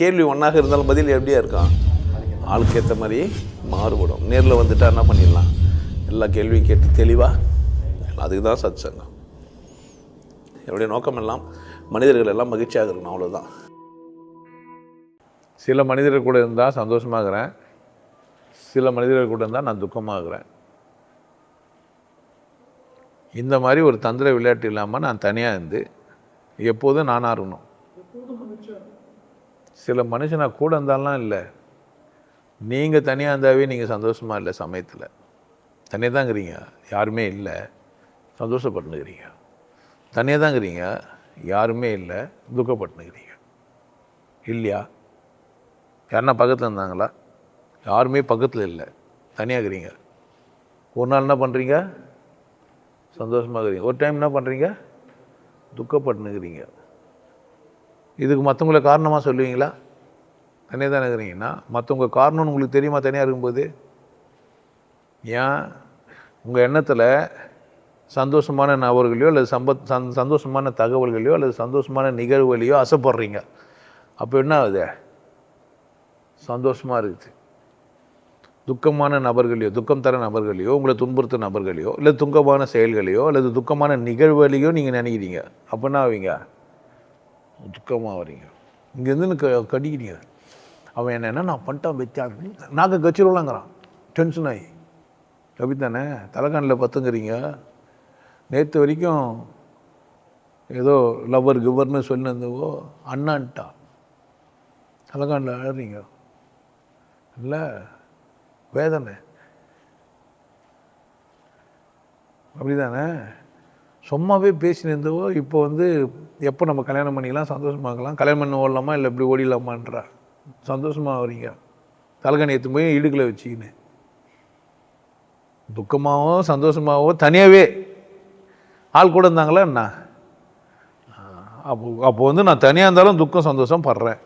கேள்வி ஒன்றாக இருந்தாலும் பதில் எப்படியா இருக்கான் ஆளுக்கு ஏற்ற மாதிரி மாறுபடும். நேரில் வந்துட்டா என்ன பண்ணிடலாம்? எல்லா கேள்வியும் கேட்டு தெளிவாக அதுக்கு தான் சத் சங்கம் என்னுடைய நோக்கம் எல்லாம் மனிதர்கள் எல்லாம் மகிழ்ச்சியாக இருக்கணும் அவ்வளோதான் சில மனிதர்கள் கூட இருந்தால் சந்தோஷமாகிறேன் சில மனிதர்கள் கூட இருந்தால் நான் துக்கமாகிறேன் இந்த மாதிரி ஒரு தந்திர விளையாட்டு இல்லாமல் நான் தனியாக இருந்து எப்போதும் நானாக இருக்கணும். சில மனுஷனா கூட இருந்தாலாம் இல்லை. நீங்கள் தனியாக இருந்தாவே நீங்கள் சந்தோஷமாக இல்லை சமயத்தில். தனியாக தாங்கிறீங்க யாருமே இல்லை. சந்தோஷப்பட்டுனுக்கிறீங்க. தனியாக தாங்கிறீங்க யாருமே இல்லை. துக்கப்பட்டுனுக்கிறீங்க. இல்லையா? யாருன்னா பக்கத்தில் இருந்தாங்களா? யாருமே பக்கத்தில் இல்லை. தனியாக இருக்கிறீங்க. ஒரு நாள் என்ன பண்ணுறீங்க சந்தோஷமாக இருக்கிறீங்க. ஒரு டைம் என்ன பண்ணுறீங்க துக்கப்பட்டுனுக்கிறீங்க. இதுக்கு மற்றவங்கள காரணமாக சொல்லுவீங்களா? தனியாக தானே இருக்கிறீங்கன்னா மற்றவங்க காரணம்னு உங்களுக்கு தெரியுமா? தனியாக இருக்கும்போது? ஏன்? உங்கள் எண்ணத்தில் சந்தோஷமான நபர்களையோ அல்லது சம்பத் சந் சந்தோஷமான தகவல்களையோ அல்லது சந்தோஷமான நிகழ்வுகளையோ அசைப்படுறீங்க. அப்போ என்ன ஆகுது? சந்தோஷமாக இருக்குது. துக்கமான நபர்களையோ துக்கம் தர நபர்களையோ உங்களை துன்புறுத்த நபர்களையோ இல்லை துக்கமான செயல்களையோ அல்லது துக்கமான நிகழ்வுகளையோ நீங்கள் நினைக்கிறீங்க. அப்போ என்ன ஆவீங்க? துக்கமாக வரீங்க இங்கேருந்து க கடிக்கிறீங்க. அவன் என்ன என்ன நான் பண்ணிட்டான் வச்சான் நாக்க கச்சிருவலாங்கிறான் டென்ஷன் ஆகி கபித்தானே தலைக்கானில் பத்துங்கிறீங்க. நேற்று வரைக்கும் ஏதோ லவ்வர் கிவர்னு சொல்லியிருந்தவோ அண்ணான்ட்டா. தலைகாண்டில் அழறீங்க. இல்லை வேதனை. அப்படிதானே சும்மாவே பேசினிருந்தவோ இப்போ வந்து எப்போ நம்ம கல்யாணம் பண்ணிக்கலாம் சந்தோஷமாக இருக்கலாம். கல்யாணம் பண்ண ஓடலாமா இல்லை இப்படி ஓடிடலாமான்றா? சந்தோஷமாக வரீங்க தலைகணி எடுத்து போய் இடுக்கில் வச்சுக்கின்னு. துக்கமாகவோ சந்தோஷமாகவோ தனியாகவே ஆள் கூட இருந்தாங்களா என்ன? அப்போ அப்போ வந்து நான் தனியாக இருந்தாலும் துக்கம் சந்தோஷம் படுறேன்.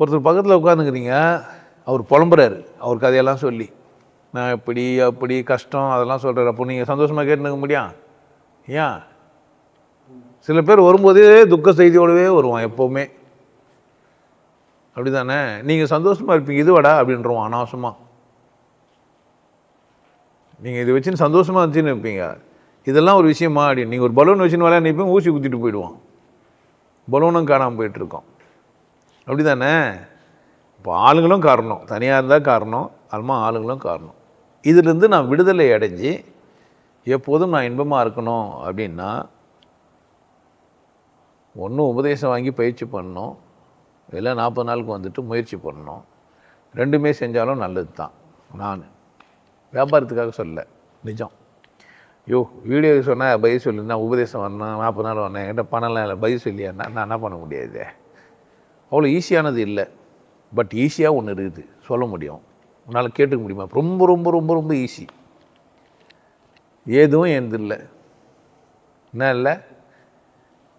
ஒருத்தர் பக்கத்தில் உட்காந்துக்கிறீங்க அவர் புலம்புறாரு. அவர் கதையெல்லாம் சொல்லி. நான் இப்படி அப்படி கஷ்டம் அதெல்லாம் சொல்கிறார் அப்போ நீங்கள் சந்தோஷமாக கேட்டுக்க முடியும் ஏன் சில பேர் வரும்போதே துக்க செய்தியோடவே வருவான் எப்போவுமே. அப்படி தானே நீங்கள் சந்தோஷமாக இருப்பீங்க இதுவடா அப்படின்றவான் அனாவசமாக நீங்கள் இதை வச்சுன்னு சந்தோஷமாக இருந்துச்சுன்னு இருப்பீங்க. இதெல்லாம் ஒரு விஷயமா அப்படின்னு நீங்கள் ஒரு பலூன் வச்சுன்னு விளையாட நிற்பீங்க ஊசி குத்திட்டு போயிடுவான். பலூனும் காணாமல் போயிட்டுருக்கோம். அப்படி தானே இப்போ ஆளுங்களும் காரணம். தனியாக இருந்தால் காரணம் அதுமா ஆளுங்களும் காரணம். இதிலிருந்து நான் விடுதலை அடைஞ்சு எப்போதும் நான் இன்பமாக இருக்கணும் அப்படின்னா ஒன்றும் உபதேசம் வாங்கி பயிற்சி பண்ணணும். இல்லை நாற்பது நாளுக்கு வந்துட்டு முயற்சி பண்ணணும். ரெண்டுமே செஞ்சாலும் நல்லது தான் நான் வியாபாரத்துக்காக சொல்ல நிஜம். யோ வீடியோ சொன்னால் பதில் சொல்லியிருந்தா உபதேசம் வரணும் நாற்பது நாள் வரணும். என்கிட்ட பணம்லாம் இல்லை பதில் சொல்லியாண்ணா நான் என்ன பண்ண முடியாது? அவ்வளோ ஈஸியானது இல்லை. பட் ஈஸியாக ஒன்று இருக்குது. சொல்ல முடியும். உன்னால் கேட்டுக்க முடியுமா? ரொம்ப ரொம்ப ரொம்ப ரொம்ப ஈஸி ஏதும் எந்த இல்லை என்ன இல்லை?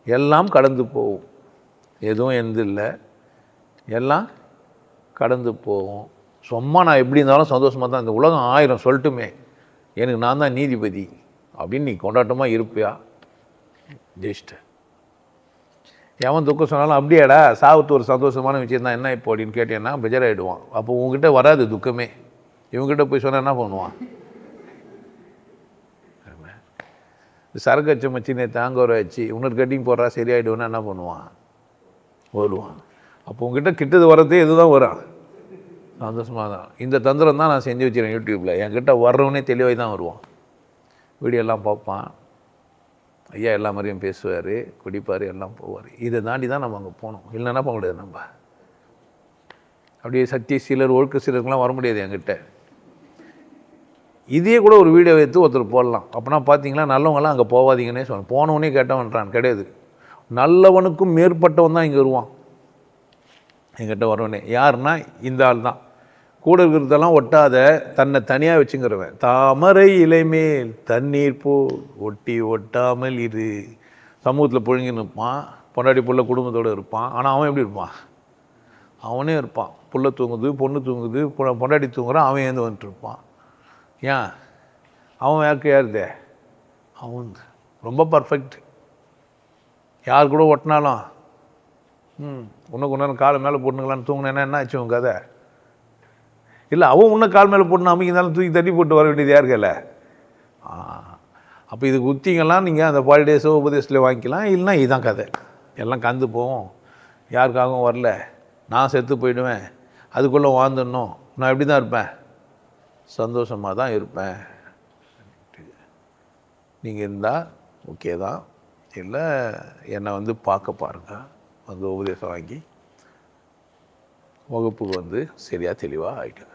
எல்லாம் கடந்து போகும். எதுவும் எந்த இல்லை எல்லாம் கடந்து போகும். சும்மா நான் எப்படி இருந்தாலும் சந்தோஷமாக தான் இந்த உலகம் ஆயிரம் சொல்லட்டுமே. எனக்கு நான் தான் நீதிபதி. அப்படின்னு நீ கொண்டாட்டமாக இருப்பியா? ஜெயிச்சிட்ட. எவன் துக்கம் சொன்னாலும் அப்படியாடா சாவுத்து ஒரு சந்தோஷமான விஷயம் தான் என்ன இப்போ அப்படின்னு கேட்டேன்னா பெஜராயிடுவான். அப்போ உங்ககிட்ட வராது துக்கமே. இவங்ககிட்ட போய் சொன்னால் என்ன பண்ணுவான்? சரக்கு வச்ச மச்சினே தாங்க வர வச்சு இன்னொரு கட்டிங் போடுறா சரியாயிடுவேன்னா என்ன பண்ணுவான்? ஓடுவான். அப்போ உங்ககிட்ட கிட்டது வரதே இதுதான் வரும். சந்தோஷமாக தான். இந்த தந்திரம் தான் நான் செஞ்சு வச்சுருவேன் யூடியூப்பில் என்கிட்ட வர்றவனே தெளிவாக தான் வருவான். வீடியோலாம் பார்ப்பான். ஐயா எல்லா மாதிரியும் பேசுவார் குடிப்பார் எல்லாம் போவார். இதை தாண்டி தான் நம்ம அங்கே போனோம். இல்லைன்னா போக முடியாது நம்ம. அப்படியே சத்திய சிலர் ஒழுக்க சிலருக்கெலாம் வர முடியாது என்கிட்ட. இதே கூட ஒரு வீடியோ எடுத்து ஒருத்தர் போடலாம். அப்போனா பார்த்தீங்களா நல்லவங்களாம் அங்கே போகாதீங்கன்னே சொன்னேன் போனவனே கேட்டவன்றான். கிடையாது. நல்லவனுக்கும் மேற்பட்டவன் தான் இங்கே வருவான். என்கிட்ட வரவனே யாருன்னா இந்த ஆள் தான். கூட இருக்கிறதெல்லாம் ஒட்டாத தன்னை தனியாக வச்சுங்கிறவன். தாமரை இலைமேல் தண்ணீர் போ ஒட்டி ஒட்டாமல் இரு. சமூகத்தில் புழுங்கி நிற்பான் பொண்டாடி புள்ள குடும்பத்தோடு இருப்பான். ஆனால் அவன் எப்படி இருப்பான்? அவனே இருப்பான். புள்ள தூங்குது பொண்ணு தூங்குது பொண்டாடி பொண்டாட்டி தூங்குறான் அவன் ஏந்து வந்துட்டு இருப்பான். ஏன்? அவன் யாருக்கு யாருதே அவன் ரொம்ப பர்ஃபெக்ட் யார் கூட ஒட்டினாலும். ம் உனக்கு கொண்டு காலை மேலே போட்டுங்களான்னு தூங்கினேன்னா என்ன ஆச்சு உங்க கதை? இல்லை அவன் உன்ன கால் மேலே போட்டு அமைக்கிருந்தாலும் தூக்கி தட்டி போட்டு வர வேண்டியது யாருக்கல அப்போ இதுக்கு உத்திங்கெல்லாம் நீங்கள் அந்த பாலிடேஸோ உபதேசத்தில் வாங்கிக்கலாம் இல்லைன்னா இதுதான் கதை. எல்லாம் கந்து போவோம். யாருக்காகவும் வரல. நான் செத்து போயிடுவேன். அதுக்குள்ளே வாழ்ந்துடணும். நான் எப்படி தான் இருப்பேன்? சந்தோஷமாக தான் இருப்பேன். நீங்கள் இருந்தால் ஓகே தான். இல்லை என்னை வந்து பார்க்க பாருங்கள் வந்து உபதேசம் வாங்கி வகுப்புக்கு வந்து சரியாக தெளிவாக ஆகிட்டு